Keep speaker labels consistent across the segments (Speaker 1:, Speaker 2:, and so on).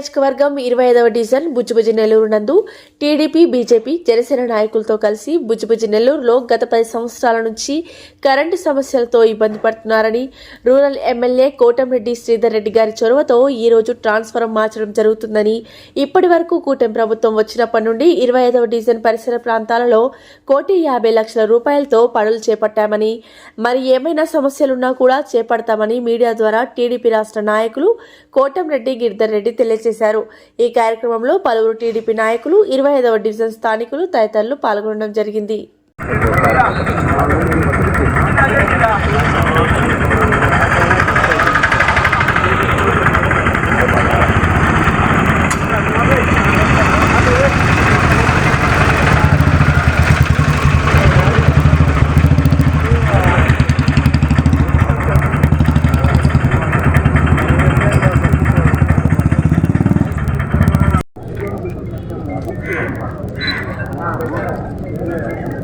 Speaker 1: నియోజకవర్గం ఇరవై ఐదవ డివిజన్ బుజ్జిబుజ్జి నెల్లూరు నందు టీడీపీ బీజేపీ జనసేన నాయకులతో కలిసి బుజ్జిబుజ్జి నెల్లూరులో గత పది సంవత్సరాల నుంచి కరెంటు సమస్యలతో ఇబ్బంది పడుతున్నారని రూరల్ ఎమ్మెల్యే కోటంరెడ్డి శ్రీధర్ రెడ్డి గారి చొరవతో ఈ రోజు మార్చడం జరుగుతుందని ఇప్పటి వరకు కూటమి ప్రభుత్వం వచ్చినప్పటి నుండి ఇరవై ఐదవ డివిజన్ పరిసర ప్రాంతాలలో కోటి యాభై లక్షల రూపాయలతో పనులు చేపట్టామని మరి ఏమైనా సమస్యలున్నా కూడా చేపడతామని మీడియా ద్వారా టీడీపీ రాష్ట్ర నాయకులు కోటంరెడ్డి గిరిధర్ రెడ్డి తెలియజేశారు. ఈ కార్యక్రమంలో పలువురు టీడీపీ నాయకులు ఇరవై ఐదవ డివిజన్ స్థానికులు తదితరులు పాల్గొనడం జరిగింది.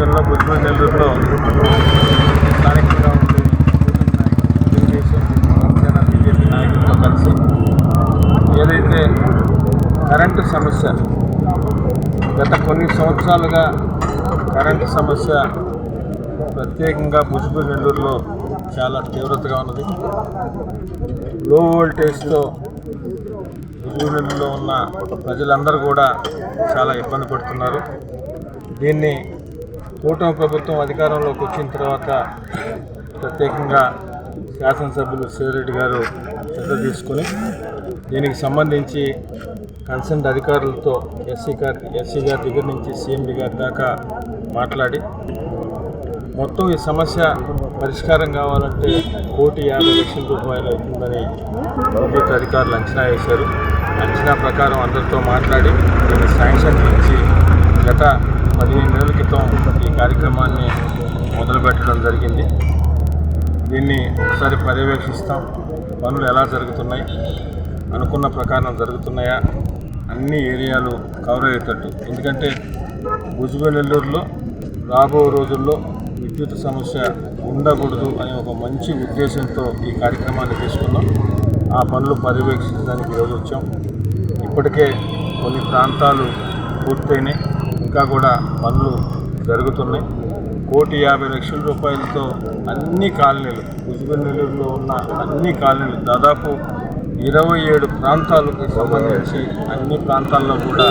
Speaker 2: ఐదో డివిజన్లో నెల్లూరులో స్థానికంగా ఉండే తెలుగుదేశం జనసేన బీజేపీ నాయకులతో కలిసి ఏదైతే కరెంటు సమస్య గత కొన్ని సంవత్సరాలుగా కరెంటు సమస్య ప్రత్యేకంగా బుజ్జిపూడి నెల్లూరులో చాలా తీవ్రతగా ఉన్నది. లో వోల్టేజ్తో యూనియన్లో ఉన్న ప్రజలందరూ కూడా చాలా ఇబ్బంది పడుతున్నారు. దీన్ని కూటమి ప్రభుత్వం అధికారంలోకి వచ్చిన తర్వాత ప్రత్యేకంగా శాసనసభ్యులు శివరెడ్డి గారు శ్రద్ధ తీసుకొని దీనికి సంబంధించి కన్సర్న్ అధికారులతో ఎస్సీ గారి ఎస్సీ గారి దగ్గర నుంచి సీఎండి గారి దాకా మాట్లాడి మొత్తం ఈ సమస్య పరిష్కారం కావాలంటే కోటి యాభై లక్షల రూపాయలు అవుతుందని ప్రభుత్వ అధికారులు అంచనా వేశారు. అంచనా ప్రకారం అందరితో మాట్లాడి దీన్ని శాంక్షన్ ఇచ్చి గత పదిహేను నెలల క్రితం ఈ కార్యక్రమాన్ని మొదలుపెట్టడం జరిగింది. దీన్ని ఒకసారి పర్యవేక్షిస్తాం. పనులు ఎలా జరుగుతున్నాయి? అనుకున్న ప్రకారం జరుగుతున్నాయా? అన్ని ఏరియాలు కవర్ అయ్యేటట్టు. ఎందుకంటే భుజబెల్లూరులో రాబో రోజుల్లో విద్యుత్ సమస్య ఉండకూడదు అనే ఒక మంచి ఉద్దేశంతో ఈ కార్యక్రమాన్ని తీసుకున్నాం. ఆ పనులు పర్యవేక్షించడానికి ఈరోజు వచ్చాం. ఇప్పటికే కొన్ని ప్రాంతాలు పూర్తయినాయి. ఇంకా కూడా పనులు జరుగుతున్నాయి. కోటి యాభై లక్షల రూపాయలతో అన్ని కాలనీలు భుజబె నెల్లూరులో ఉన్న అన్ని కాలనీలు దాదాపు ఇరవై ఏడు ప్రాంతాలకు సంబంధించి అన్ని ప్రాంతాల్లో కూడా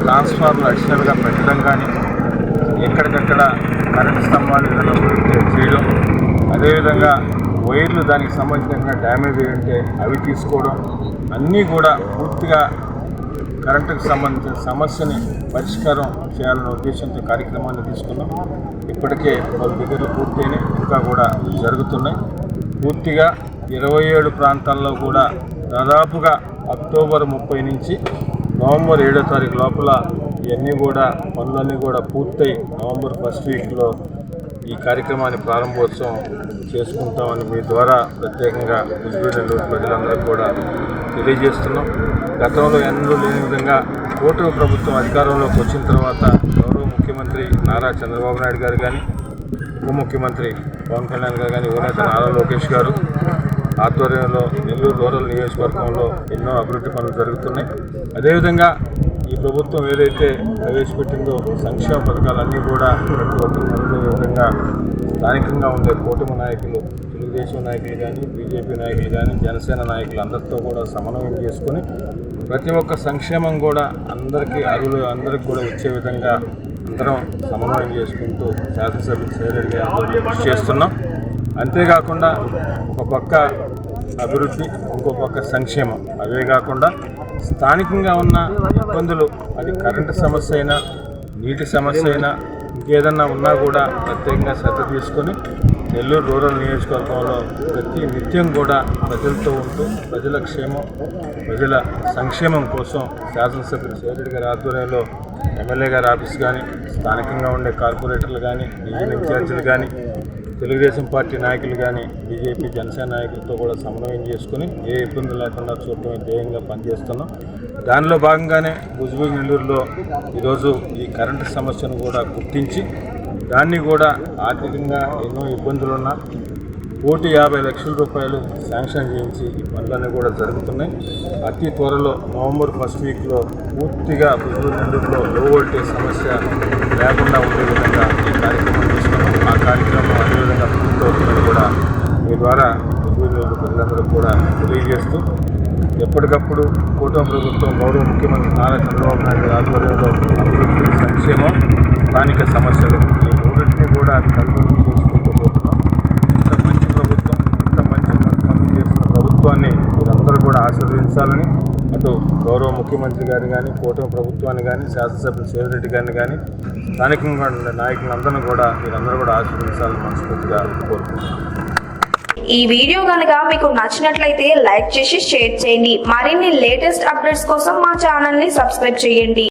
Speaker 2: ట్రాన్స్ఫార్మర్ అడిషనల్గా పెట్టడం కానీ ఎక్కడికక్కడ కరెంట్ స్తంభాలు చేయడం అదేవిధంగా వైర్లు దానికి సంబంధించిన డ్యామేజ్ ఏంటంటే ఉంటే అవి తీసుకోవడం అన్నీ కూడా పూర్తిగా కరెంటుకు సంబంధించిన సమస్యని పరిష్కారం చేయాలనే ఉద్దేశంతో కార్యక్రమాన్ని తీసుకున్నాం. ఇప్పటికే పలు దగ్గర పూర్తయినాయి. ఇంకా కూడా జరుగుతున్నాయి. పూర్తిగా ఇరవై ఏడు ప్రాంతాల్లో కూడా దాదాపుగా అక్టోబర్ ముప్పై నుంచి నవంబర్ ఏడో తారీఖు లోపల ఇవన్నీ కూడా పనులన్నీ కూడా పూర్తయి నవంబర్ ఫస్ట్ వీక్లో ఈ కార్యక్రమాన్ని ప్రారంభోత్సవం చేసుకుంటామని మీ ద్వారా ప్రత్యేకంగా ఉజ్బేడలు ప్రజలందరూ కూడా తెలియజేస్తున్నాం. గతంలో ఎన్నడూ లేని విధంగా కూటమి ప్రభుత్వం అధికారంలోకి వచ్చిన తర్వాత గౌరవ ముఖ్యమంత్రి నారా చంద్రబాబు నాయుడు గారు కానీ ఉప ముఖ్యమంత్రి పవన్ కళ్యాణ్ గారు కానీ యువనేత నారా లోకేష్ గారు ఆధ్వర్యంలో నెల్లూరు రూరల్ నియోజకవర్గంలో ఎన్నో అభివృద్ధి పనులు జరుగుతున్నాయి. అదేవిధంగా ఈ ప్రభుత్వం ఏదైతే ప్రవేశపెట్టిందో సంక్షేమ పథకాలన్నీ కూడా ప్రతి ఒక్కరు విధంగా స్థానికంగా ఉండే కూటమి నాయకులు తెలుగుదేశం నాయకులు కానీ బీజేపీ నాయకులు కానీ జనసేన నాయకులు అందరితో కూడా సమన్వయం చేసుకొని ప్రతి ఒక్క సంక్షేమం కూడా అందరికీ అరువులు అందరికి కూడా వచ్చే విధంగా అందరం సమన్వయం చేసుకుంటూ శాసనసభ్యులు సేరెడ్డి కృషి చేస్తున్నాం. అంతేకాకుండా ఒక పక్క అభివృద్ధి ఇంకో పక్క సంక్షేమం. అవే కాకుండా స్థానికంగా ఉన్న ఇబ్బందులు అది కరెంటు సమస్య అయినా నీటి సమస్య అయినా ఇంకేదన్నా ఉన్నా కూడా ప్రత్యేకంగా శ్రద్ధ తీసుకొని నెల్లూరు రూరల్ నియోజకవర్గంలో ప్రతి నిత్యం కూడా ప్రజలతో ఉంటూ ప్రజల క్షేమం ప్రజల సంక్షేమం కోసం శాసనసభ్యులు సేరెడ్డి గారి ఆధ్వర్యంలో ఎమ్మెల్యే గారి ఆఫీస్ కానీ స్థానికంగా ఉండే కార్పొరేటర్లు కానీ డివిజన్ ఇన్ఛార్జీలు కానీ తెలుగుదేశం పార్టీ నాయకులు కానీ బీజేపీ జనసేన నాయకులతో కూడా సమన్వయం చేసుకుని ఏ ఇబ్బంది లేకుండా చూడటం ధ్యేయంగా పనిచేస్తున్నాం. దానిలో భాగంగానే భుజ్బుజ్ నెల్లూరులో ఈరోజు ఈ కరెంటు సమస్యను కూడా గుర్తించి దాన్ని కూడా ఆర్థికంగా ఎన్నో ఇబ్బందులున్నా కోటి యాభై లక్షల రూపాయలు శాంక్షన్ చేయించి ఈ పనులన్నీ కూడా జరుగుతున్నాయి. అతి త్వరలో నవంబర్ ఫస్ట్ వీక్లో పూర్తిగా పుత్తూరు నెల్లూరులో లో వోల్టేజ్ సమస్య లేకుండా ఉండే విధంగా ఈ కార్యక్రమం కార్యక్రమం అదేవిధంగా పూర్తవుతుందని కూడా మీ ద్వారా పుత్తూరు ప్రజలందరూ కూడా తెలియజేస్తూ ఎప్పటికప్పుడు కూటమి ప్రభుత్వం గౌరవ ముఖ్యమంత్రి నారా చంద్రబాబు నాయుడు ఆధ్వర్యంలో అభివృద్ధి సంక్షేమం స్థానిక సమస్యలు ఈ మూడింటిని కూడా కలుగుతూ చేసుకుంటూ పోతున్నాం. ఇంత మంచి ప్రభుత్వం ఇంత మంచి పనులు చేస్తున్న ప్రభుత్వాన్ని మీరందరూ కూడా ఆశీర్వదించాలని అటు గౌరవ ముఖ్యమంత్రి గారిని కానీ కూటమి ప్రభుత్వాన్ని కానీ శాసనసభ్యులు శివరెడ్డి గారిని కానీ స్థానికంగా ఉండే నాయకులందరినీ కూడా మీరందరూ కూడా ఆశీర్వదించాలని మనస్ఫూర్తిగా కోరుకుంటున్నాను.
Speaker 3: ఈ వీడియో కనుక మీకు నచ్చినట్లయితే లైక్ చేసి షేర్ చేయండి. మరిన్ని లేటెస్ట్ అప్డేట్స్ కోసం మా ఛానల్ని సబ్స్క్రైబ్ చేయండి.